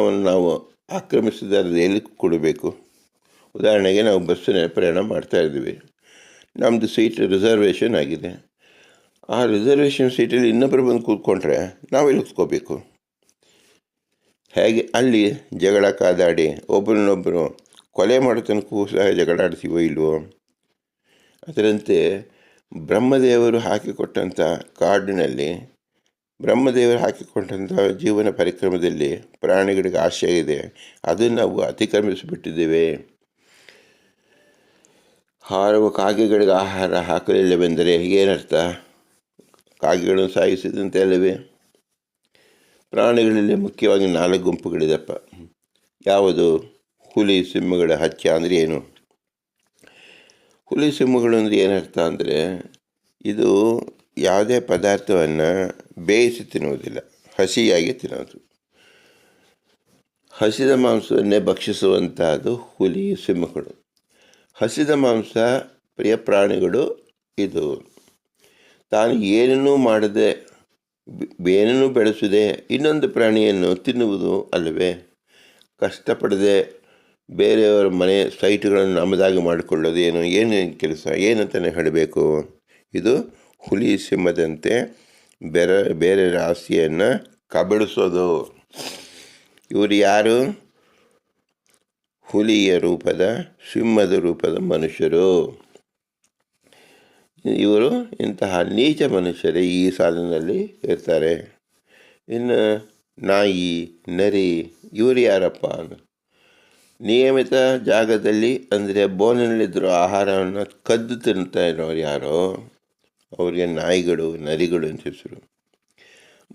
ನಾವು ಆಕ್ರಮಿಸಿದರೆ ಎಲ್ಲಿ ಕೊಡಬೇಕು? ಉದಾಹರಣೆಗೆ ನಾವು ಬಸ್ಸಿನ ಪ್ರಯಾಣ ಮಾಡ್ತಾ ಇದ್ದೀವಿ. ನಮ್ಮದು ಸೀಟ್ ರಿಸರ್ವೇಷನ್ ಆಗಿದೆ. ಆ ರಿಸರ್ವೇಷನ್ ಸೀಟಲ್ಲಿ ಇನ್ನೊಬ್ಬರು ಬಂದು ಕೂತ್ಕೊಂಡ್ರೆ ನಾವೆಲ್ಲಿ ಕೂತ್ಕೋಬೇಕು ಹೇಗೆ? ಅಲ್ಲಿ ಜಗಳ ಕಾದಾಡಿ ಒಬ್ಬರನ್ನೊಬ್ಬರು ಕೊಲೆ ಮಾಡೋ ಸಹ ಜಗಳ ಆಡ್ತೀವೋ ಇಲ್ವೋ? ಅದರಂತೆ ಬ್ರಹ್ಮದೇವರು ಹಾಕಿಕೊಟ್ಟಂಥ ಕಾಡಿನಲ್ಲಿ ಬ್ರಹ್ಮದೇವರು ಹಾಕಿಕೊಟ್ಟಂಥ ಜೀವನ ಪರಿಕ್ರಮದಲ್ಲಿ ಪ್ರಾಣಿಗಳಿಗೆ ಆಶಯ ಇದೆ ಅದನ್ನು ನಾವು ಅತಿಕ್ರಮಿಸಿಬಿಟ್ಟಿದ್ದೇವೆ. ಹಾರುವ ಕಾಗೆಗಳಿಗೆ ಆಹಾರ ಹಾಕಲಿಲ್ಲವೆಂದರೆ ಏನರ್ಥ? ಕಾಗೆಗಳನ್ನು ಸಾಯಿಸಿದಂತೆ ಅಲ್ಲವೇ? ಪ್ರಾಣಿಗಳಲ್ಲಿ ಮುಖ್ಯವಾಗಿ ನಾಲ್ಕು ಗುಂಪುಗಳಿದೆಪ್ಪ. ಯಾವುದು? ಹುಲಿ, ಸಿಂಹಗಳ ಹಚ್ಚ ಅಂದರೆ ಏನು? ಹುಲಿ, ಸಿಂಹಗಳು ಅಂದರೆ ಏನರ್ಥ ಅಂದರೆ ಇದು ಯಾವುದೇ ಪದಾರ್ಥವನ್ನು ಬೇಯಿಸಿ ತಿನ್ನುವುದಿಲ್ಲ. ಹಸಿಯಾಗಿ ತಿನ್ನೋದು. ಹಸಿದ ಮಾಂಸವನ್ನೇ ಭಕ್ಷಿಸುವಂತಹದ್ದು ಹುಲಿ, ಸಿಂಹಗಳು. ಹಸಿದ ಮಾಂಸ ಪ್ರಿಯ ಪ್ರಾಣಿಗಳು ಇದು. ತಾನು ಏನನ್ನೂ ಮಾಡದೆ ಏನನ್ನೂ ಬೆಳೆಸದೆ ಇನ್ನೊಂದು ಪ್ರಾಣಿಯನ್ನು ತಿನ್ನುವುದು ಅಲ್ಲವೇ? ಕಷ್ಟಪಡದೆ ಬೇರೆಯವರ ಮನೆ ಸೈಟ್ಗಳನ್ನು ನಮ್ಮದಾಗಿ ಮಾಡಿಕೊಳ್ಳೋದು ಏನು? ಏನೇನು ಕೆಲಸ? ಏನಂತಲೇ ಹೇಳಬೇಕು? ಇದು ಹುಲಿ ಸಿಂಹದಂತೆ ಬೇರೆ ಬೇರೆ ರಾಶಿಯನ್ನು ಕಬಳಿಸೋದು. ಇವರು ಯಾರು? ಹುಲಿಯ ರೂಪದ, ಸಿಂಹದ ರೂಪದ ಮನುಷ್ಯರು. ಇವರು ಇಂತಹ ನೀಚ ಮನುಷ್ಯರೇ ಈ ಸಾಲಿನಲ್ಲಿ ಇರ್ತಾರೆ. ಇನ್ನು ನಾಯಿ, ನರಿ, ಇವರು ಯಾರಪ್ಪ? ನಿಯಮಿತ ಜಾಗದಲ್ಲಿ, ಅಂದರೆ ಬೋನಿನಲ್ಲಿದ್ದರೂ ಆಹಾರವನ್ನು ಕದ್ದು ತಿಂತಾ ಇರೋರು ಯಾರೋ? ಅವರಿಗೆ ನಾಯಿಗಳು, ನರಿಗಳು ಅಂತ ಹೆಸರು.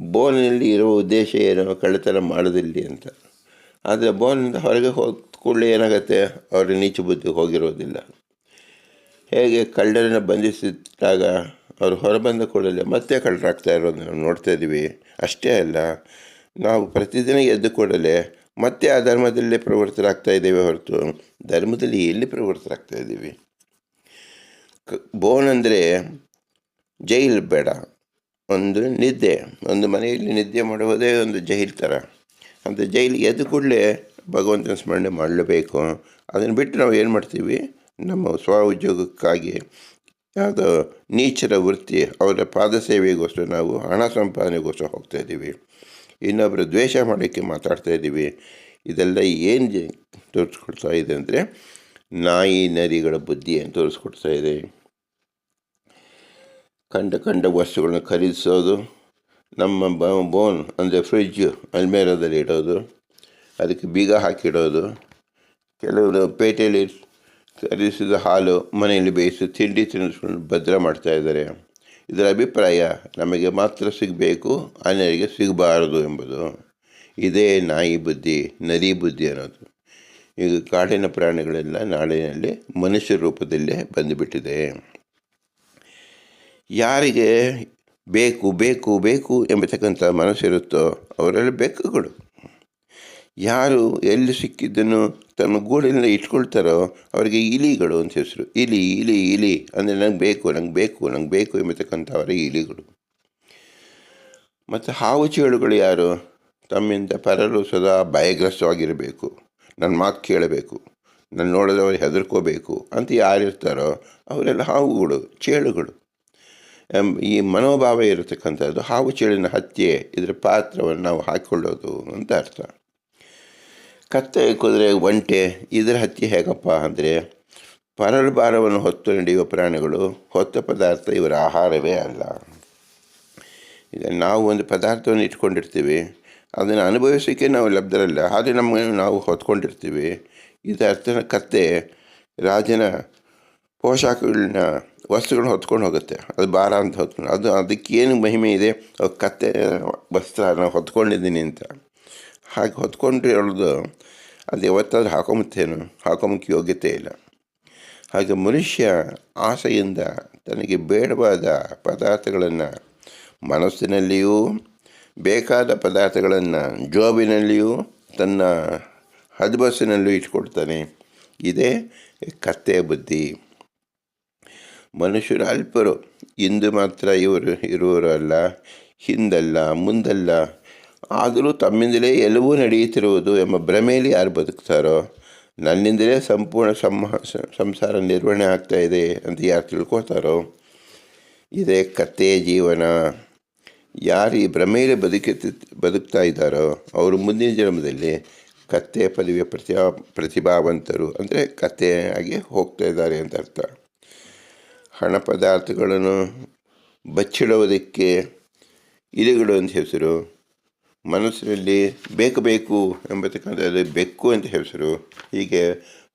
ಬೋನಿನಲ್ಲಿ ಇರುವ ಉದ್ದೇಶ ಏನು? ಕಳ್ಳತನ ಮಾಡೋದಿಲ್ಲ ಅಂತ. ಆದರೆ ಬೋನಿಂದ ಹೊರಗೆ ಹೋದ ಕೂಡಲೇ ಏನಾಗುತ್ತೆ? ಅವರು ನೀಚ ಬುದ್ಧಿ ಹೋಗಿರೋದಿಲ್ಲ. ಹೇಗೆ ಕಳ್ಳರನ್ನು ಬಂಧಿಸಿದಾಗ ಅವರು ಹೊರಬಂದ ಕೂಡಲೇ ಮತ್ತೆ ಕಳ್ಳರಾಗ್ತಾ ಇರೋದು ನಾವು ನೋಡ್ತಾ ಇದ್ದೀವಿ. ಅಷ್ಟೇ ಅಲ್ಲ, ನಾವು ಪ್ರತಿದಿನ ಎದ್ದು ಕೂಡಲೇ ಮತ್ತೆ ಆ ಧರ್ಮದಲ್ಲೇ ಪ್ರವೃತ್ತರಾಗ್ತಾ ಇದ್ದೇವೆ ಹೊರತು ಧರ್ಮದಲ್ಲಿ ಎಲ್ಲಿ ಪ್ರವೃತ್ತರಾಗ್ತಾ ಇದ್ದೀವಿ? ಕ, ಬೋನ್ ಅಂದರೆ ಜೈಲು ಬೇಡ. ಒಂದು ನಿದ್ದೆ, ಒಂದು ಮನೆಯಲ್ಲಿ ನಿದ್ದೆ ಮಾಡುವುದೇ ಒಂದು ಜೈಲ್ ಥರ ಅಂತ ಜೈಲಿಗೆ ಎದ್ದು ಕೂಡಲೇ ಭಗವಂತನ ಸ್ಮರಣೆ ಮಾಡಲೇಬೇಕು. ಅದನ್ನು ಬಿಟ್ಟು ನಾವು ಏನು ಮಾಡ್ತೀವಿ? ನಮ್ಮ ಸ್ವ ಉದ್ಯೋಗಕ್ಕಾಗಿ ಯಾವುದೋ ನೀಚರ ವೃತ್ತಿ, ಅವರ ಪಾದ ಸೇವೆಗೋಸ್ಕರ ನಾವು ಹಣ ಸಂಪಾದನೆಗೋಸ್ಕರ ಹೋಗ್ತಾ ಇದ್ದೀವಿ. ಇನ್ನೊಬ್ಬರು ದ್ವೇಷ ಮಾಡೋಕ್ಕೆ ಮಾತಾಡ್ತಾ ಇದ್ದೀವಿ. ಇದೆಲ್ಲ ಏನು ತೋರಿಸ್ಕೊಡ್ತಾ ಇದೆ ಅಂದರೆ ನಾಯಿ ನರಿಗಳ ಬುದ್ಧಿ ಏನು ತೋರಿಸ್ಕೊಡ್ತಾ ಇದೆ? ಕಂಡ ಕಂಡ ವಸ್ತುಗಳನ್ನ ಖರೀದಿಸೋದು, ನಮ್ಮ ಬೋನ್ ಅಂದರೆ ಫ್ರಿಜ್ ಅಲ್ಮೇರದಲ್ಲಿ ಇಡೋದು, ಅದಕ್ಕೆ ಬೀಗ ಹಾಕಿಡೋದು, ಕೆಲವರು ಪೇಟೆಯಲ್ಲಿ ಖರೀದಿಸಿದ ಹಾಲು ಮನೆಯಲ್ಲಿ ಬೇಯಿಸಿ ತಿಂಡಿ ತಿನ್ನಿಸ್ಕೊಂಡು ಭದ್ರ ಮಾಡ್ತಾ ಇದ್ದಾರೆ. ಇದರ ಅಭಿಪ್ರಾಯ, ನಮಗೆ ಮಾತ್ರ ಸಿಗಬೇಕು, ಅನ್ಯರಿಗೆ ಸಿಗಬಾರದು ಎಂಬುದು. ಇದೇ ನಾಯಿ ಬುದ್ಧಿ ನರಿ ಬುದ್ಧಿ ಅನ್ನೋದು. ಈಗ ಕಾಡಿನ ಪ್ರಾಣಿಗಳೆಲ್ಲ ನಾಡಿನಲ್ಲಿ ಮನುಷ್ಯ ರೂಪದಲ್ಲೇ ಬಂದುಬಿಟ್ಟಿದೆ. ಯಾರಿಗೆ ಬೇಕು ಬೇಕು ಬೇಕು ಎಂಬತಕ್ಕಂಥ ಮನಸ್ಸಿರುತ್ತೋ ಅವರೆಲ್ಲ ಬೆಕ್ಕುಗಳು ಯಾರು ಎಲ್ಲಿ ಸಿಕ್ಕಿದ್ದನ್ನು ತಮ್ಮ ಗೂಡಿನಲ್ಲಿ ಇಟ್ಕೊಳ್ತಾರೋ ಅವರಿಗೆ ಇಲಿಗಳು ಅಂತ ಹೆಸರು. ಇಲಿ ಇಲಿ ಇಲಿ ಅಂದರೆ ನಂಗೆ ಬೇಕು ನಂಗೆ ಬೇಕು ನಂಗೆ ಬೇಕು ಎಂಬತಕ್ಕಂಥವರೇ ಇಲಿಗಳು ಮತ್ತು ಹಾವು ಚೇಳುಗಳು ಯಾರು? ತಮ್ಮಿಂದ ಪರರು ಸದಾ ಭಯಗ್ರಸ್ತವಾಗಿರಬೇಕು. ನನ್ನ ಮಾತು ಕೇಳಬೇಕು. ನನ್ನ ನೋಡಿದವರು ಹೆದರ್ಕೋಬೇಕು ಅಂತ ಯಾರಿರ್ತಾರೋ ಅವರೆಲ್ಲ ಹಾವುಗಳು, ಚೇಳುಗಳು. ಈ ಮನೋಭಾವ ಇರತಕ್ಕಂಥದ್ದು ಹಾವು ಚೇಳಿನ ಹತ್ಯೆ, ಇದರ ಪಾತ್ರವನ್ನು ನಾವು ಹಾಕಿಕೊಳ್ಳೋದು ಅಂತ ಅರ್ಥ. ಕತ್ತೆ ಕುದುರೆ, ಒಂಟೆ, ಇದರ ಹತ್ಯೆ ಹೇಗಪ್ಪ ಅಂದರೆ ಪರರ ಭಾರವನ್ನು ಹೊತ್ತು ನಡೆಯುವ ಪ್ರಾಣಿಗಳು ಹೊತ್ತ ಪದಾರ್ಥ ಇವರ ಆಹಾರವೇ ಅಲ್ಲ. ಈಗ ನಾವು ಒಂದು ಪದಾರ್ಥವನ್ನು ಇಟ್ಕೊಂಡಿರ್ತೀವಿ, ಅದನ್ನು ಅನುಭವಿಸೋಕ್ಕೆ ನಾವು ಲಬ್ಧರಲ್ಲ, ಆದರೆ ನಮ್ಮ ನಾವು ಹೊತ್ಕೊಂಡಿರ್ತೀವಿ. ಇದರ ಅರ್ಥ ಕತ್ತೆ ರಾಜನ ಪೋಷಾಕಗಳನ್ನ ವಸ್ತುಗಳನ್ನ ಹೊತ್ಕೊಂಡು ಹೋಗುತ್ತೆ. ಅದು ಭಾರ ಅಂತ ಹೊತ್ಕೊಂಡು, ಅದು ಅದಕ್ಕೇನು ಮಹಿಮೆ ಇದೆ? ಕತ್ತೆ, ವಸ್ತ್ರ ನಾನು ಹೊತ್ಕೊಂಡಿದ್ದೀನಿ ಅಂತ. ಹಾಗೆ ಹೊತ್ಕೊಂಡಿರೋದು ಅದು ಯಾವತ್ತಾದ್ರೂ ಹಾಕೊಂಬತ್ತೇನು ಹಾಕೊಂಬಕ್ಕೆ ಯೋಗ್ಯತೆ ಇಲ್ಲ. ಹಾಗೆ ಮನುಷ್ಯ ಆಸೆಯಿಂದ ತನಗೆ ಬೇಡವಾದ ಪದಾರ್ಥಗಳನ್ನು ಮನಸ್ಸಿನಲ್ಲಿಯೂ, ಬೇಕಾದ ಪದಾರ್ಥಗಳನ್ನು ಜೋಬಿನಲ್ಲಿಯೂ, ತನ್ನ ಹದ್ಬಸ್ಸಿನಲ್ಲೂ ಇಟ್ಕೊಡ್ತಾನೆ ಇದೇ ಕತ್ತೆಯ ಬುದ್ಧಿ. ಮನುಷ್ಯರು ಅಲ್ಪರು. ಇಂದು ಮಾತ್ರ ಇವರು ಇರುವರು ಅಲ್ಲ ಹಿಂದಲ್ಲ, ಮುಂದಲ್ಲ. ಆದರೂ ತಮ್ಮಿಂದಲೇ ಎಲ್ಲವೂ ನಡೆಯುತ್ತಿರುವುದು ಎಂಬ ಭ್ರಮೆಯಲ್ಲಿ ಯಾರು ಬದುಕ್ತಾರೋ? ನನ್ನಿಂದಲೇ ಸಂಪೂರ್ಣ ಸಂಸಾರ ನಿರ್ವಹಣೆ ಆಗ್ತಾ ಇದೆ ಅಂತ ಯಾರು ತಿಳ್ಕೊತಾರೋ ಇದೇ ಕತೆ ಜೀವನ. ಯಾರು ಈ ಭ್ರಮೆಯಲ್ಲಿ ಬದುಕುತ್ತಿ, ಬದುಕ್ತಾ ಇದ್ದಾರೋ? ಅವರು ಮುಂದಿನ ಜನ್ಮದಲ್ಲಿ ಕತ್ತೆ ಪದವಿಯ ಪ್ರತಿಭಾ, ಪ್ರತಿಭಾವಂತರು, ಅಂದರೆ ಕಥೆಯಾಗಿ ಹೋಗ್ತಾ ಇದ್ದಾರೆ ಅಂತ ಅರ್ಥ. ಹಣ ಪದಾರ್ಥಗಳನ್ನು ಬಚ್ಚಿಡುವುದಕ್ಕೆ ಇಲಿಗಳು ಅಂತ ಹೆಸರು. ಮನಸ್ಸಿನಲ್ಲಿ ಬೇಕು ಬೇಕು ಎಂಬತಕ್ಕಂಥದ್ದು ಬೆಕ್ಕು ಅಂತ ಹೆಸರು. ಹೀಗೆ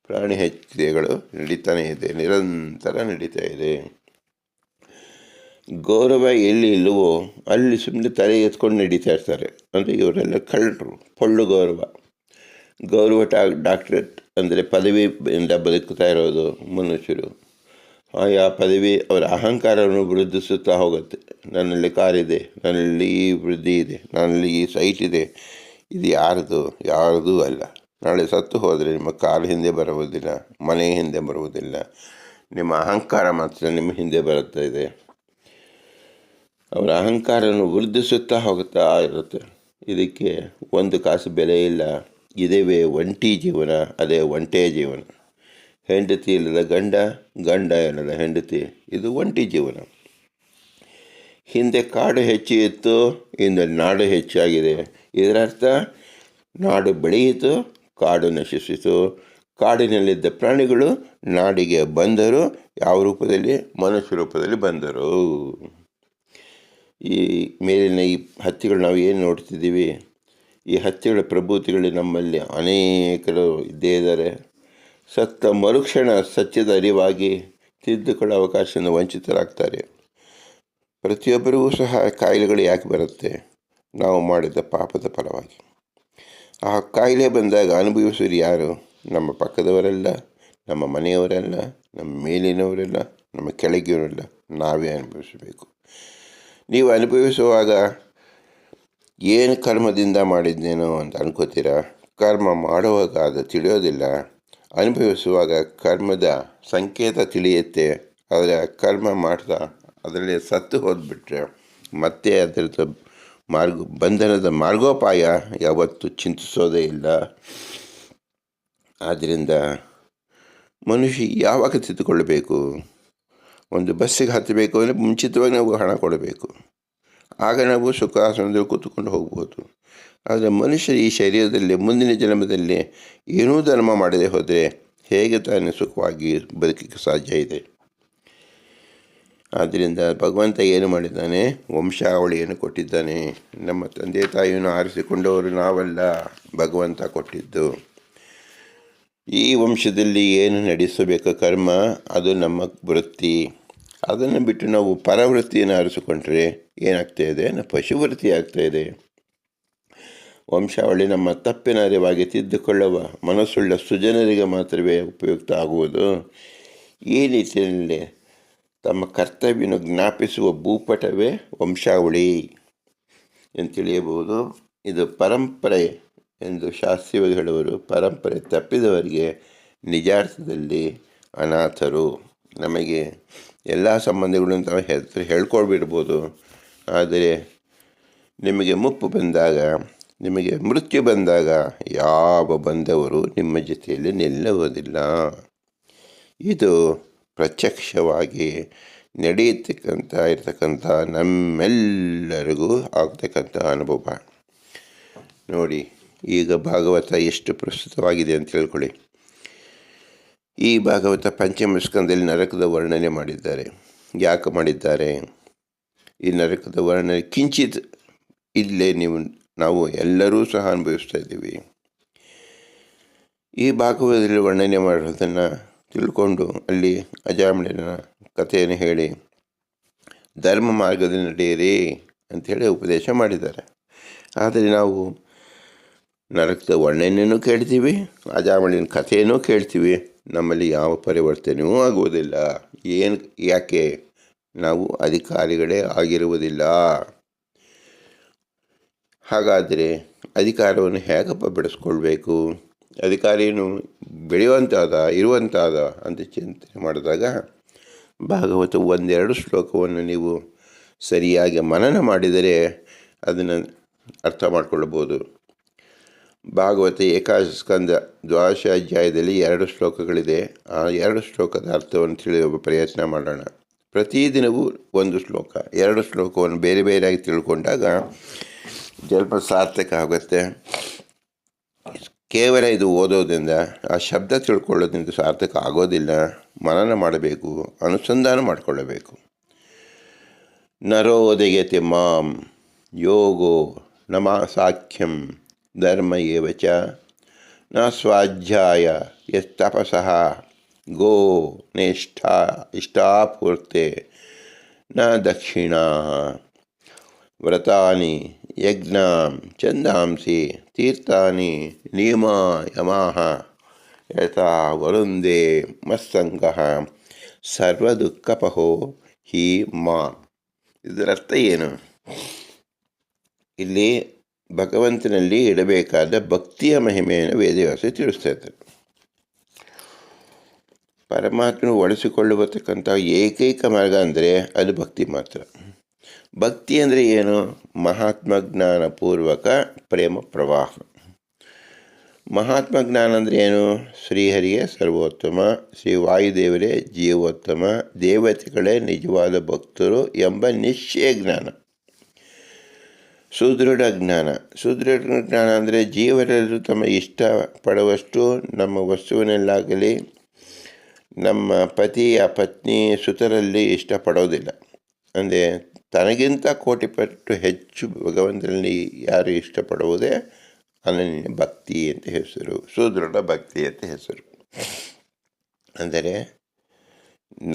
ಪ್ರಾಣಿ ಹೆಚ್ಚಿಗೆಗಳು ನಡೀತಾನೆ ಇದೆ, ನಿರಂತರ ನಡೀತಾ ಇದೆ. ಗೌರವ ಎಲ್ಲಿ ಇಲ್ಲವೋ ಅಲ್ಲಿ ಸುಮ್ಮನೆ ತಲೆ ಎತ್ಕೊಂಡು ನಡೀತಾ ಇರ್ತಾರೆ. ಅಂದರೆ ಇವರೆಲ್ಲ ಕಳ್ಳರು, ಪೊಳ್ಳು ಗೌರವ. ಗೌರವ ಡಾಕ್ಟ್ರೇಟ್ ಅಂದರೆ ಪದವಿಯಿಂದ ಬದುಕ್ತಾ ಇರೋದು ಮನುಷ್ಯರು. ಆಯಾ ಪದವಿ ಅವರ ಅಹಂಕಾರವನ್ನು ವೃದ್ಧಿಸುತ್ತಾ ಹೋಗುತ್ತೆ. ನನ್ನಲ್ಲಿ ಕಾರಿದೆ, ನನ್ನಲ್ಲಿ ಈ ವೃದ್ಧಿ ಇದೆ, ನನ್ನಲ್ಲಿ ಈ ಸೈಟ್ ಇದೆ. ಇದು ಯಾರದು? ಯಾರದೂ ಅಲ್ಲ. ನಾಳೆ ಸತ್ತು ಹೋದರೆ ನಿಮ್ಮ ಕಾರು ಹಿಂದೆ ಬರುವುದಿಲ್ಲ, ಮನೆ ಹಿಂದೆ ಬರುವುದಿಲ್ಲ. ನಿಮ್ಮ ಅಹಂಕಾರ ಮಾತ್ರ ನಿಮ್ಮ ಹಿಂದೆ ಬರುತ್ತಾ ಇದೆ. ಅವರ ಅಹಂಕಾರವನ್ನು ವೃದ್ಧಿಸುತ್ತಾ ಹೋಗುತ್ತಾ ಇರುತ್ತೆ. ಇದಕ್ಕೆ ಒಂದು ಕಾಸು ಬೆಲೆ ಇಲ್ಲ. ಇದೇವೇ ಒಂಟಿ ಜೀವನ, ಅದೇ ಒಂಟೆ ಜೀವನ. ಹೆಂಡತಿ ಇಲ್ಲದ ಗಂಡ ಗಂಡ ಇಲ್ಲದ ಹೆಂಡತಿ. ಇದು ಒಂಟಿ ಜೀವನ. ಹಿಂದೆ ಕಾಡು ಹೆಚ್ಚು ಇತ್ತು ಇಂದು ನಾಡು ಹೆಚ್ಚಾಗಿದೆ. ಇದರರ್ಥ, ನಾಡು ಬೆಳೆಯಿತು, ಕಾಡು ನಶಿಸಿತು. ಕಾಡಿನಲ್ಲಿದ್ದ ಪ್ರಾಣಿಗಳು ನಾಡಿಗೆ ಬಂದರು, ಯಾವ ರೂಪದಲ್ಲಿ? ಮನುಷ್ಯ ರೂಪದಲ್ಲಿ ಬಂದರು. ಈ ಮೇಲಿನ ಈ ಹತ್ತಿಗಳು ನಾವು ಏನು ನೋಡ್ತಿದ್ದೀವಿ? ಈ ಹತ್ತಿಗಳ ಪ್ರಭೂತಿಗಳು ನಮ್ಮಲ್ಲಿ ಅನೇಕರು ಇದ್ದೇ ಇದ್ದಾರೆ. ಸತ್ತ ಮರುಕ್ಷಣ ಸತ್ಯದ ಅರಿವಾಗಿ ತಿದ್ದುಕೊಳ್ಳೋ ಅವಕಾಶವನ್ನು ವಂಚಿತರಾಗ್ತಾರೆ. ಪ್ರತಿಯೊಬ್ಬರಿಗೂ ಸಹ ಕಾಯಿಲೆಗಳು ಯಾಕೆ ಬರುತ್ತೆ? ನಾವು ಮಾಡಿದ ಪಾಪದ ಫಲವಾಗಿ. ಆ ಕಾಯಿಲೆ ಬಂದಾಗ ಅನುಭವಿಸೋರು ಯಾರು? ನಮ್ಮ ಪಕ್ಕದವರೆಲ್ಲ, ನಮ್ಮ ಮನೆಯವರೆಲ್ಲ, ನಮ್ಮ ಮೇಲಿನವರೆಲ್ಲ, ನಮ್ಮ ಕೆಳಗಿಯವರೆಲ್ಲ ನಾವೇ ಅನುಭವಿಸಬೇಕು. ನೀವು ಅನುಭವಿಸುವಾಗ ಏನು ಕರ್ಮದಿಂದ ಮಾಡಿದ್ದೇನೋ ಅಂತ ಅನ್ಕೋತೀರಾ? ಕರ್ಮ ಮಾಡುವಾಗ ಅದು ತಿಳಿಯೋದಿಲ್ಲ. ಅನುಭವಿಸುವಾಗ ಕರ್ಮದ ಸಂಕೇತ ತಿಳಿಯುತ್ತೆ, ಆದರೆ ಕರ್ಮ ಮಾಡ್ತಾ ಅದರಲ್ಲಿ ಸತ್ತು ಹೋದ್ಬಿಟ್ರೆ ಮತ್ತೆ ಅದರದ್ದು ಮಾರ್ಗ, ಬಂಧನದ ಮಾರ್ಗೋಪಾಯ ಯಾವತ್ತೂ ಚಿಂತಿಸೋದೇ ಇಲ್ಲ. ಆದ್ದರಿಂದ ಮನುಷ್ಯ ಯಾವಾಗ ತಿದ್ದುಕೊಳ್ಳಬೇಕು? ಒಂದು ಬಸ್ಸಿಗೆ ಹತ್ತಬೇಕು ಅಂದರೆ ಮುಂಚಿತವಾಗಿ ನಾವು ಹಣ ಕೊಡಬೇಕು. ಆಗ ನಾವು ಸುಖಾಸನದಲ್ಲಿ ಕೂತ್ಕೊಂಡು ಹೋಗ್ಬೋದು. ಆದರೆ ಮನುಷ್ಯ ಈ ಶರೀರದಲ್ಲಿ, ಮುಂದಿನ ಜನ್ಮದಲ್ಲಿ ಏನೂ ಧರ್ಮ ಮಾಡದೆ ಹೋದರೆ ಹೇಗೆ ತಾನೇ ಸುಖವಾಗಿ ಬದುಕಕ್ಕೆ ಸಾಧ್ಯ ಇದೆ? ಆದ್ದರಿಂದ ಭಗವಂತ ಏನು ಮಾಡಿದ್ದಾನೆ? ವಂಶಾವಳಿಯನ್ನು ಕೊಟ್ಟಿದ್ದಾನೆ. ನಮ್ಮ ತಂದೆ ತಾಯಿಯನ್ನು ಆರಿಸಿಕೊಂಡವರು ನಾವಲ್ಲ, ಭಗವಂತ ಕೊಟ್ಟಿದ್ದು. ಈ ವಂಶದಲ್ಲಿ ಏನು ನಡೆಸಬೇಕು? ಕರ್ಮ, ಅದು ನಮ್ಮ ವೃತ್ತಿ. ಅದನ್ನು ಬಿಟ್ಟು ನಾವು ಪರವೃತ್ತಿಯನ್ನು ಆರಿಸಿಕೊಂಡ್ರೆ ಏನಾಗ್ತಾ ಇದೆ? ನಮ್ಮ ಪಶುವೃತ್ತಿ ಆಗ್ತಾಯಿದೆ ವಂಶಾವಳಿ ನಮ್ಮ ತಪ್ಪಿನ ಅರಿವಾಗಿ ತಿದ್ದುಕೊಳ್ಳುವ ಮನಸ್ಸುಳ್ಳ ಸುಜನರಿಗೆ ಮಾತ್ರವೇ ಉಪಯುಕ್ತ ಆಗುವುದು. ಈ ನಿಟ್ಟಿನಲ್ಲಿ ತಮ್ಮ ಕರ್ತವ್ಯನ ಜ್ಞಾಪಿಸುವ ಭೂಪಟವೇ ವಂಶಾವಳಿ ಎಂದು ತಿಳಿಯಬಹುದು. ಇದು ಪರಂಪರೆ ಎಂದು ಶಾಸ್ತ್ರೀಯವಾಗಿ ಹೇಳುವರು. ಪರಂಪರೆ ತಪ್ಪಿದವರಿಗೆ ನಿಜಾರ್ಥದಲ್ಲಿ ಅನಾಥರು. ನಮಗೆ ಎಲ್ಲ ಸಂಬಂಧಗಳನ್ನು ತಾವು ಹೆಸರು ಹೇಳ್ಕೊಳ್ಬಿಡ್ಬೋದು. ಆದರೆ ನಿಮಗೆ ಮುಪ್ಪು ಬಂದಾಗ ನಿಮಗೆ ಮೃತ್ಯು ಬಂದಾಗ ಯಾವ ಬಂದವರು ನಿಮ್ಮ ಜೊತೆಯಲ್ಲಿ ನಿಲ್ಲುವುದಿಲ್ಲ. ಇದು ಪ್ರತ್ಯಕ್ಷವಾಗಿ ನಡೆಯತಕ್ಕಂಥ, ಇರತಕ್ಕಂಥ ನಮ್ಮೆಲ್ಲರಿಗೂ ಆಗ್ತಕ್ಕಂಥ ಅನುಭವ. ನೋಡಿ, ಈಗ ಭಾಗವತ ಎಷ್ಟು ಪ್ರಸ್ತುತವಾಗಿದೆ ಅಂತ ಹೇಳ್ಕೊಳ್ಳಿ ಈ ಭಾಗವತ ಪಂಚಮ ಸ್ಕಂದಲ್ಲಿ ನರಕದ ವರ್ಣನೆ ಮಾಡಿದ್ದಾರೆ. ಯಾಕೆ ಮಾಡಿದ್ದಾರೆ? ಈ ನರಕದ ವರ್ಣನೆ ಕಿಂಚಿತ್ ಇಲ್ಲೇ ನೀವು ನಾವು ಎಲ್ಲರೂ ಸಹ ಅನುಭವಿಸ್ತಾ ಇದ್ದೀವಿ. ಈ ಭಾಗವತದಲ್ಲಿ ವರ್ಣನೆ ಮಾಡೋದನ್ನು ತಿಳ್ಕೊಂಡು ಅಲ್ಲಿ ಅಜಾಮಿಳನ ಕಥೆಯನ್ನು ಹೇಳಿ, ಧರ್ಮ ಮಾರ್ಗದಲ್ಲಿ ನಡೆಯಿರಿ ಅಂಥೇಳಿ ಉಪದೇಶ ಮಾಡಿದ್ದಾರೆ. ಆದರೆ ನಾವು ನರಕದ ವರ್ಣನೆಯನ್ನು ಕೇಳ್ತೀವಿ, ಅಜಾಮಳಿನ ಕಥೆಯನ್ನು ಕೇಳ್ತೀವಿ. ನಮ್ಮಲ್ಲಿ ಯಾವ ಪರಿವರ್ತನೆಯೂ ಆಗುವುದಿಲ್ಲ. ಏನು, ಯಾಕೆ? ನಾವು ಅಧಿಕಾರಿಗಳೇ ಆಗಿರುವುದಿಲ್ಲ. ಹಾಗಾದರೆ ಅಧಿಕಾರವನ್ನು ಹೇಗಪ್ಪ ಬೆಳೆಸ್ಕೊಳ್ಬೇಕು ಅಧಿಕಾರಿಯನ್ನು ಬೆಳೆಯುವಂತಾದ, ಇರುವಂತಾದ ಅಂತ ಚಿಂತನೆ ಮಾಡಿದಾಗ ಭಾಗವತ ಒಂದೆರಡು ಶ್ಲೋಕವನ್ನು ನೀವು ಸರಿಯಾಗಿ ಮನನ ಮಾಡಿದರೆ ಅದನ್ನು ಅರ್ಥ ಮಾಡಿಕೊಳ್ಳಬಹುದು. ಭಾಗವತ ಏಕಾದಶ ಸ್ಕಂದ ದ್ವಾದಶ ಅಧ್ಯಾಯದಲ್ಲಿ ಎರಡು ಶ್ಲೋಕಗಳಿದೆ. ಆ ಎರಡು ಶ್ಲೋಕದ ಅರ್ಥವನ್ನು ತಿಳಿಯುವ ಪ್ರಯತ್ನ ಮಾಡೋಣ. ಪ್ರತಿದಿನವೂ ಒಂದು ಶ್ಲೋಕ. ಎರಡು ಶ್ಲೋಕವನ್ನು ಬೇರೆ ಬೇರೆಯಾಗಿ ತಿಳ್ಕೊಂಡಾಗ ಸ್ವಲ್ಪ ಸಾರ್ಥಕ ಆಗುತ್ತೆ. ಕೇವಲ ಇದು ಓದೋದ್ರಿಂದ ಆ ಶಬ್ದ ತಿಳ್ಕೊಳ್ಳೋದ್ರಿಂದ ಸಾರ್ಥಕ ಆಗೋದಿಲ್ಲ. ಮನನ ಮಾಡಬೇಕು, ಅನುಸಂಧಾನ ಮಾಡಿಕೊಳ್ಳಬೇಕು. ನರೋದಯತೆ ಮಾಂ, ಯೋಗೋ ನಮ ಸಾಖ್ಯಂ, ಧರ್ಮ ಏವಚ, ನ ಸ್ವಾಧ್ಯಾಯ ಯಸ್ತಪಸಃ ಗೋ ನಿಷ್ಠಾ, ಇಷ್ಟಾಪೂರ್ತೆ, ನ ದಕ್ಷಿಣಾ. ವ್ರತಾನಿ ಯಜ್ಞ ಚಂದಾಂಸಿ ತೀರ್ಥಾನಿ ನಿಯಮ ಯಮಾಹ ಯಥಾ ವರುಂದೇ ಮತ್ಸಂಗ ಸರ್ವದುಃಖಪಹೋ ಹಿ ಮಾ ಇದರರ್ಥ ಏನು? ಇಲ್ಲಿ ಭಗವಂತನಲ್ಲಿ ಇಡಬೇಕಾದ ಭಕ್ತಿಯ ಮಹಿಮೆಯನ್ನು ವೇದವ್ಯಾಸ ತಿಳಿಸ್ತಾ ಇದ್ದಾರೆ. ಪರಮಾತ್ಮನು ಒಳಿಸಿಕೊಳ್ಳುವತಕ್ಕಂಥ ಏಕೈಕ ಮಾರ್ಗ ಅಂದರೆ ಅದು ಭಕ್ತಿ ಮಾತ್ರ. ಭಕ್ತಿ ಅಂದರೆ ಏನು? ಮಹಾತ್ಮ ಜ್ಞಾನ ಪೂರ್ವಕ ಪ್ರೇಮ ಪ್ರವಾಹ. ಮಹಾತ್ಮ ಜ್ಞಾನ ಅಂದರೆ ಏನು? ಶ್ರೀಹರಿಯೇ ಸರ್ವೋತ್ತಮ, ಶ್ರೀ ವಾಯುದೇವರೇ ಜೀವೋತ್ತಮ, ದೇವತೆಗಳೇ ನಿಜವಾದ ಭಕ್ತರು ಎಂಬ ನಿಶ್ಚಯ ಜ್ಞಾನ. ಸುದೃಢ ಜ್ಞಾನ. ಸುದೃಢ ಜ್ಞಾನ ಅಂದರೆ ಜೀವರೆಲ್ಲರೂ ತಮ್ಮ ಇಷ್ಟ ಪಡುವಷ್ಟು ನಮ್ಮ ವಸ್ತುವಿನಲ್ಲಾಗಲಿ, ನಮ್ಮ ಪತಿಯ ಪತ್ನಿ, ಸುತರಲ್ಲಿ ಇಷ್ಟಪಡೋದಿಲ್ಲ. ಅಂದರೆ ತನಗಿಂತ ಕೋಟಿ ಪಟ್ಟು ಹೆಚ್ಚು ಭಗವಂತನಲ್ಲಿ ಯಾರು ಇಷ್ಟಪಡುವುದೇ ಅನನ್ಯ ಭಕ್ತಿ ಅಂತ ಹೆಸರು, ಸುದೃಢ ಭಕ್ತಿ ಅಂತ ಹೆಸರು. ಅಂದರೆ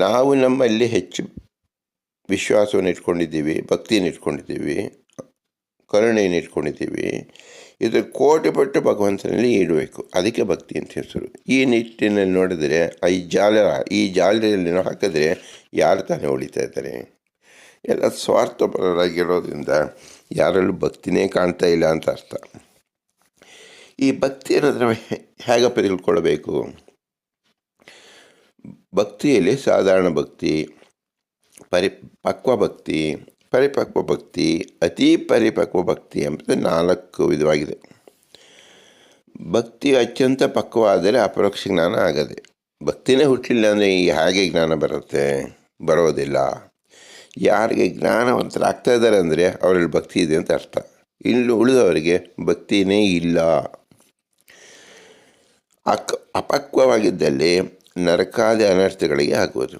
ನಾವು ನಮ್ಮಲ್ಲಿ ಹೆಚ್ಚು ವಿಶ್ವಾಸವನ್ನು ಇಟ್ಕೊಂಡಿದ್ದೀವಿ, ಭಕ್ತಿಯನ್ನು ಇಟ್ಕೊಂಡಿದ್ದೀವಿ, ಕರುಣೆಯನ್ನು ಇಟ್ಕೊಂಡಿದ್ದೀವಿ. ಇದು ಕೋಟಿ ಪಟ್ಟು ಭಗವಂತನಲ್ಲಿ ಇಡಬೇಕು ಅದಕ್ಕೆ ಭಕ್ತಿ ಅಂತ ಹೆಸರು. ಈ ನಿಟ್ಟಿನಲ್ಲಿ ನೋಡಿದರೆ ಈ ಜಾಲ ಈ ಜಾಲದಲ್ಲಿ ಹಾಕಿದ್ರೆ ಯಾರು ತಾನೇ ಉಳಿತಾ ಇದ್ದಾರೆ? ಎಲ್ಲ ಸ್ವಾರ್ಥಪರರಾಗಿರೋದ್ರಿಂದ ಯಾರಲ್ಲೂ ಭಕ್ತಿನೇ ಕಾಣ್ತಾ ಇಲ್ಲ ಅಂತ ಅರ್ಥ. ಈ ಭಕ್ತಿ ಅನ್ನೋದ್ರ ಹೇಗೆ ತಿಳ್ಕೊಳ್ಬೇಕು ಭಕ್ತಿಯಲ್ಲಿ ಸಾಧಾರಣ ಭಕ್ತಿ ಪರಿಪಕ್ವ ಭಕ್ತಿ ಪರಿಪಕ್ವ ಭಕ್ತಿ, ಅತಿ ಪರಿಪಕ್ವ ಭಕ್ತಿ ಎಂಬುದು ನಾಲ್ಕು ವಿಧವಾಗಿದೆ. ಭಕ್ತಿ ಅತ್ಯಂತ ಪಕ್ವವಾದರೆ ಅಪರೋಕ್ಷ ಜ್ಞಾನ ಆಗದೆ, ಭಕ್ತಿನೇ ಹುಟ್ಟಲಿಲ್ಲ ಅಂದರೆ ಹೇಗೆ ಜ್ಞಾನ ಬರುತ್ತೆ? ಬರೋದಿಲ್ಲ. ಯಾರಿಗೆ ಜ್ಞಾನವಂತರಾಗ್ತಾ ಇದ್ದಾರೆ ಅಂದರೆ ಅವರಲ್ಲಿ ಭಕ್ತಿ ಇದೆ ಅಂತ ಅರ್ಥ. ಇನ್ನು ಉಳಿದವರಿಗೆ ಭಕ್ತಿನೇ ಇಲ್ಲ. ಅಕ್ ಅಪಕ್ವವಾಗಿದ್ದಲ್ಲಿ ನರಕಾದಿ ಅನರ್ಥಗಳಿಗೆ ಆಗುವುದು.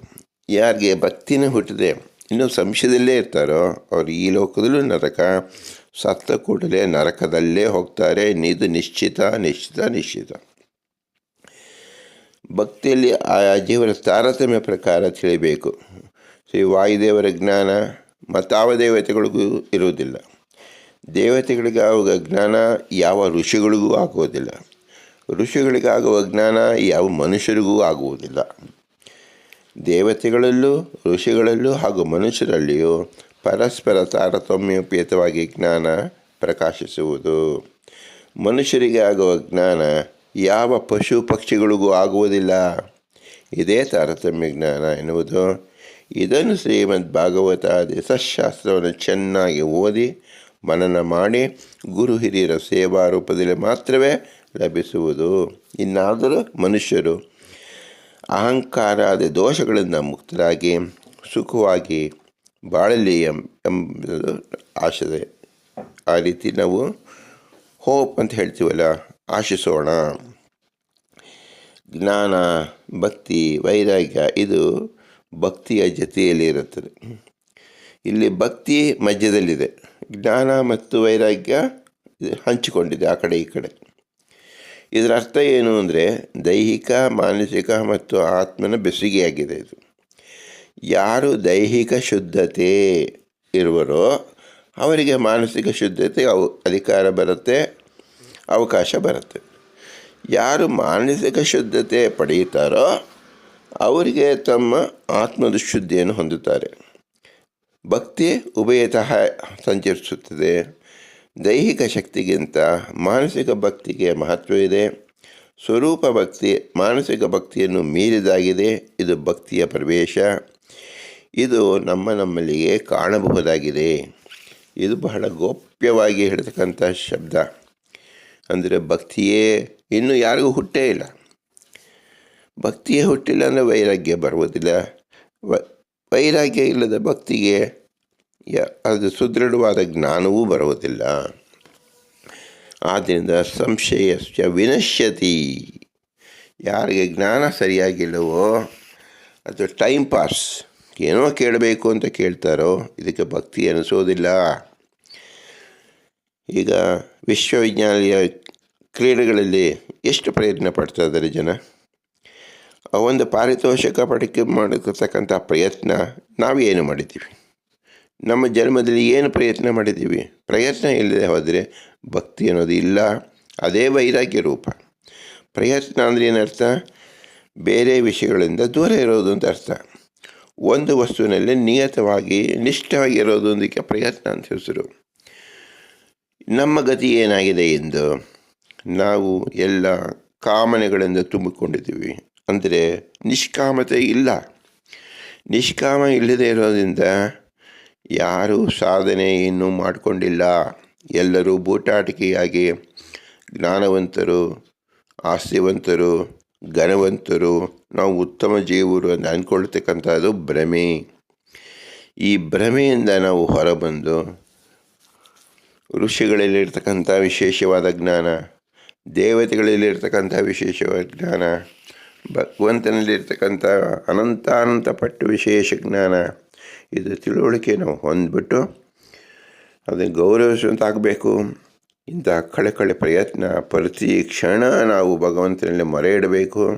ಯಾರಿಗೆ ಭಕ್ತಿನೇ ಹುಟ್ಟಿದೆ, ಇನ್ನೂ ಸಂಶಯದಲ್ಲೇ ಇರ್ತಾರೋ, ಅವರು ಈ ಲೋಕದಲ್ಲೂ ನರಕ ಸತ್ತ ಕೂಡಲೇ ನರಕದಲ್ಲೇ ಹೋಗ್ತಾರೆ. ಇದು ನಿಶ್ಚಿತ ನಿಶ್ಚಿತ ನಿಶ್ಚಿತ. ಭಕ್ತಿಯಲ್ಲಿ ಆ ಜೀವನ ತಾರತಮ್ಯ ಪ್ರಕಾರ ತಿಳಿಬೇಕು. ಶ್ರೀ ವಾಯುದೇವರ ಜ್ಞಾನ ಮತ್ತಾವ ದೇವತೆಗಳಿಗೂ ಇರುವುದಿಲ್ಲ. ದೇವತೆಗಳಿಗಾಗುವ ಜ್ಞಾನ ಯಾವ ಋಷಿಗಳಿಗೂ ಆಗುವುದಿಲ್ಲ. ಋಷಿಗಳಿಗಾಗುವ ಜ್ಞಾನ ಯಾವ ಮನುಷ್ಯರಿಗೂ ಆಗುವುದಿಲ್ಲ. ದೇವತೆಗಳಲ್ಲೂ ಋಷಿಗಳಲ್ಲೂ ಹಾಗೂ ಮನುಷ್ಯರಲ್ಲಿಯೂ ಪರಸ್ಪರ ತಾರತಮ್ಯೋಪೇತವಾಗಿ ಜ್ಞಾನ ಪ್ರಕಾಶಿಸುವುದು. ಮನುಷ್ಯರಿಗೆ ಆಗುವ ಜ್ಞಾನ ಯಾವ ಪಶು ಪಕ್ಷಿಗಳಿಗೂ ಆಗುವುದಿಲ್ಲ. ಇದೇ ತಾರತಮ್ಯ ಜ್ಞಾನ ಎನ್ನುವುದು ಇದನ್ನು ಶ್ರೀಮದ್ ಭಾಗವತ ಸಶಾಸ್ತ್ರವನ್ನು ಚೆನ್ನಾಗಿ ಓದಿ, ಮನನ ಮಾಡಿ, ಗುರು ಹಿರಿಯರ ಸೇವಾ ರೂಪದಲ್ಲಿ ಮಾತ್ರವೇ ಲಭಿಸುವುದು. ಇನ್ನಾದರೂ ಮನುಷ್ಯರು ಅಹಂಕಾರಾದ ದೋಷಗಳಿಂದ ಮುಕ್ತರಾಗಿ, ಸುಖವಾಗಿ ಬಾಳಲಿ ಎಂಬುದು ಆಶೆ ಆ ರೀತಿ ನಾವು ಹೋಪ್ ಅಂತ ಹೇಳ್ತೀವಲ್ಲ, ಆಶಿಸೋಣ. ಜ್ಞಾನ, ಭಕ್ತಿ, ವೈರಾಗ್ಯ, ಇದು ಭಕ್ತಿಯ ಜೊತೆಯಲ್ಲಿ ಇರುತ್ತದೆ. ಇಲ್ಲಿ ಭಕ್ತಿ ಮಧ್ಯದಲ್ಲಿದೆ. ಜ್ಞಾನ ಮತ್ತು ವೈರಾಗ್ಯ ಹಂಚಿಕೊಂಡಿದೆ ಆ ಕಡೆ ಈ ಕಡೆ. ಇದರ ಅರ್ಥ ಏನು ಅಂದರೆ ದೈಹಿಕ, ಮಾನಸಿಕ ಮತ್ತು ಆತ್ಮನ ಬೆಸುಗೆಯಾಗಿದೆ ಇದು. ಯಾರು ದೈಹಿಕ ಶುದ್ಧತೆ ಇರುವರೋ ಅವರಿಗೆ ಮಾನಸಿಕ ಶುದ್ಧತೆ ಅವು, ಅಧಿಕಾರ ಬರುತ್ತೆ, ಅವಕಾಶ ಬರುತ್ತೆ. ಯಾರು ಮಾನಸಿಕ ಶುದ್ಧತೆ ಪಡೆಯುತ್ತಾರೋ ಅವರಿಗೆ ತಮ್ಮ ಆತ್ಮದ ಶುದ್ಧಿಯನ್ನು ಹೊಂದುತ್ತಾರೆ. ಭಕ್ತಿ ಉಭಯತಃ ಸಂಚರಿಸುತ್ತದೆ. ದೈಹಿಕ ಶಕ್ತಿಗಿಂತ ಮಾನಸಿಕ ಭಕ್ತಿಗೆ ಮಹತ್ವವಿದೆ ಸ್ವರೂಪ ಭಕ್ತಿ, ಮಾನಸಿಕ ಭಕ್ತಿಯನ್ನು ಮೀರಿದಾಗಿದೆ. ಇದು ಭಕ್ತಿಯ ಪ್ರವೇಶ. ಇದು ನಮ್ಮ ನಮ್ಮಲ್ಲಿಗೆ ಕಾಣಬಹುದಾಗಿದೆ. ಇದು ಬಹಳ ಗೋಪ್ಯವಾಗಿ ಹೇಳ್ತಕ್ಕಂಥ ಶಬ್ದ. ಅಂದರೆ ಭಕ್ತಿಯೇ ಇನ್ನೂ ಯಾರಿಗೂ ಹುಟ್ಟೇ ಇಲ್ಲ. ಭಕ್ತಿಯೇ ಹುಟ್ಟಿಲ್ಲ ಅಂದರೆ ವೈರಾಗ್ಯ ಬರುವುದಿಲ್ಲ. ವೈರಾಗ್ಯ ಇಲ್ಲದ ಭಕ್ತಿಗೆ ಅದು ಸುದೃಢವಾದ ಜ್ಞಾನವೂ ಬರುವುದಿಲ್ಲ. ಆದ್ದರಿಂದ ಸಂಶಯಸ್ಯ ವಿನಶ್ಯತಿ. ಯಾರಿಗೆ ಜ್ಞಾನ ಸರಿಯಾಗಿಲ್ಲವೋ, ಅದು ಟೈಮ್ ಪಾಸ್. ಏನೋ ಕೇಳಬೇಕು ಅಂತ ಕೇಳ್ತಾರೋ, ಇದಕ್ಕೆ ಭಕ್ತಿ ಅನಿಸೋದಿಲ್ಲ ಈಗ ವಿಶ್ವವಿದ್ಯಾಲಯ ಕ್ರೀಡೆಗಳಲ್ಲಿ ಎಷ್ಟು ಪ್ರಯತ್ನ ಪಡ್ತಾ ಇದ್ದಾರೆ ಜನ? ಒಂದು ಪಾರಿತೋಷಕ ಪಡಿಕೆ ಮಾಡತಕ್ಕಂಥ ಪ್ರಯತ್ನ ನಾವೇನು ಮಾಡಿದ್ದೀವಿ? ನಮ್ಮ ಜನ್ಮದಲ್ಲಿ ಏನು ಪ್ರಯತ್ನ ಮಾಡಿದ್ದೀವಿ? ಪ್ರಯತ್ನ ಇಲ್ಲದೆ ಹೋದರೆ ಭಕ್ತಿ ಅನ್ನೋದು ಇಲ್ಲ. ಅದೇ ವೈರಾಗ್ಯ ರೂಪ. ಪ್ರಯತ್ನ ಅಂದರೆ ಏನರ್ಥ? ಬೇರೆ ವಿಷಯಗಳಿಂದ ದೂರ ಇರೋದು ಅಂತ ಅರ್ಥ. ಒಂದು ವಸ್ತುವಿನಲ್ಲಿ ನಿಯತವಾಗಿ, ನಿಷ್ಠವಾಗಿ ಇರೋದು ಅದಕ್ಕೆ ಪ್ರಯತ್ನ ಅಂತ ಹೆಸರು. ನಮ್ಮ ಗತಿ ಏನಾಗಿದೆ ಎಂದು ನಾವು ಎಲ್ಲ ಕಾಮನೆಗಳಿಂದ ತುಂಬಿಕೊಂಡಿದ್ದೀವಿ. ಅಂದರೆ ನಿಷ್ಕಾಮತೆ ಇಲ್ಲ. ನಿಷ್ಕಾಮ ಇಲ್ಲದೆ ಇರೋದ್ರಿಂದ ಯಾರೂ ಸಾಧನೆ ಇನ್ನೂ ಮಾಡಿಕೊಂಡಿಲ್ಲ. ಎಲ್ಲರೂ ಬೂಟಾಟಿಕೆಯಾಗಿ ಜ್ಞಾನವಂತರು, ಆಸ್ತಿವಂತರು, ಘನವಂತರು, ನಾವು ಉತ್ತಮ ಜೀವರು ಅಂತ ಅಂದ್ಕೊಳ್ತಕ್ಕಂಥದ್ದು ಭ್ರಮೆ. ಈ ಭ್ರಮೆಯಿಂದ ನಾವು ಹೊರಬಂದು ಋಷಿಗಳಲ್ಲಿರ್ತಕ್ಕಂಥ ವಿಶೇಷವಾದ ಜ್ಞಾನ, ದೇವತೆಗಳಲ್ಲಿರ್ತಕ್ಕಂಥ ವಿಶೇಷವಾದ ಜ್ಞಾನ ಭಗವಂತನಲ್ಲಿರ್ತಕ್ಕಂಥ ಅನಂತಾನಂತ ಪಟ್ಟು ವಿಶೇಷ ಜ್ಞಾನ ಇದು ತಿಳುವಳಿಕೆ ನಾವು ಹೊಂದ್ಬಿಟ್ಟು ಅದನ್ನು ಗೌರವಿಸುವಂತಾಗಬೇಕು ಇಂಥ ಕಳೆ ಕಳೆ ಪ್ರಯತ್ನ ಪ್ರತಿ ಕ್ಷಣ ನಾವು ಭಗವಂತನಲ್ಲಿ ಮೊರೆ ಇಡಬೇಕು.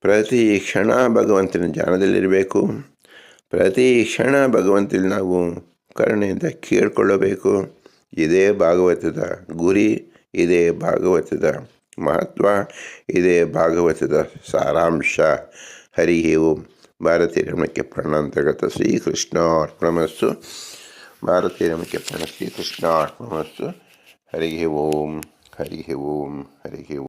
ಪ್ರತಿ ಕ್ಷಣ ಭಗವಂತನ ಧ್ಯಾನದಲ್ಲಿರಬೇಕು. ಪ್ರತಿ ಕ್ಷಣ ಭಗವಂತನಲ್ಲಿ ನಾವು ಕರುಣೆಯಿಂದ ಕೇಳಿಕೊಳ್ಳಬೇಕು. ಇದೇ ಭಾಗವತದ ಗುರಿ, ಇದೇ ಭಾಗವತದ ಮಹತ್ವ ಇದೇ. ಭಾಗವತದ ಸಾರಾಂಶ. ಹರಿ ಓಂ ಭಾರತೀಯ ರಮಣಕ್ಕೆ ಪ್ರಣಾಂತರ್ಗತ ಶ್ರೀಕೃಷ್ಣ ಅರ್ಪಣಮಸ್ಸು ಭಾರತೀಯ ರಮಣಕ್ಕೆ ಪ್ರಣ ಶ್ರೀಕೃಷ್ಣ ಅರ್ಪಣಮಸ್ಸು ಹರಿ ಓಂ. ಹರಿ ಓಂ. ಹರಿ ಓಂ